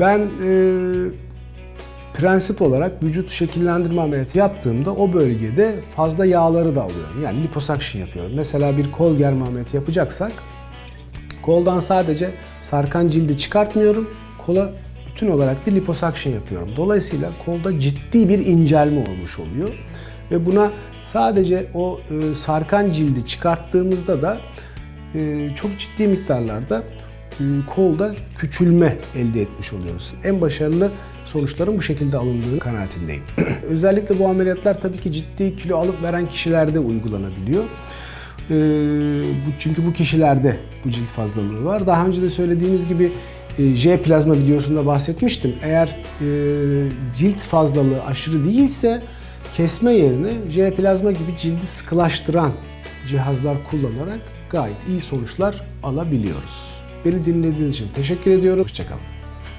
Ben e, prensip olarak vücut şekillendirme ameliyatı yaptığımda o bölgede fazla yağları da alıyorum. Yani liposuction yapıyorum. Mesela bir kol germe ameliyatı yapacaksak koldan sadece sarkan cildi çıkartmıyorum. Kola bütün olarak bir liposuction yapıyorum. Dolayısıyla kolda ciddi bir incelme olmuş oluyor. Ve buna sadece o e, sarkan cildi çıkarttığımızda da e, çok ciddi miktarlarda kolda küçülme elde etmiş oluyoruz. En başarılı sonuçların bu şekilde alındığı kanaatindeyim. Özellikle bu ameliyatlar tabii ki ciddi kilo alıp veren kişilerde uygulanabiliyor. Ee, çünkü bu kişilerde bu cilt fazlalığı var. Daha önce de söylediğimiz gibi e, J plazma videosunda bahsetmiştim. Eğer e, cilt fazlalığı aşırı değilse kesme yerine J plazma gibi cildi sıkılaştıran cihazlar kullanarak gayet iyi sonuçlar alabiliyoruz. Beni dinlediğiniz için teşekkür ediyorum. Hoşçakalın.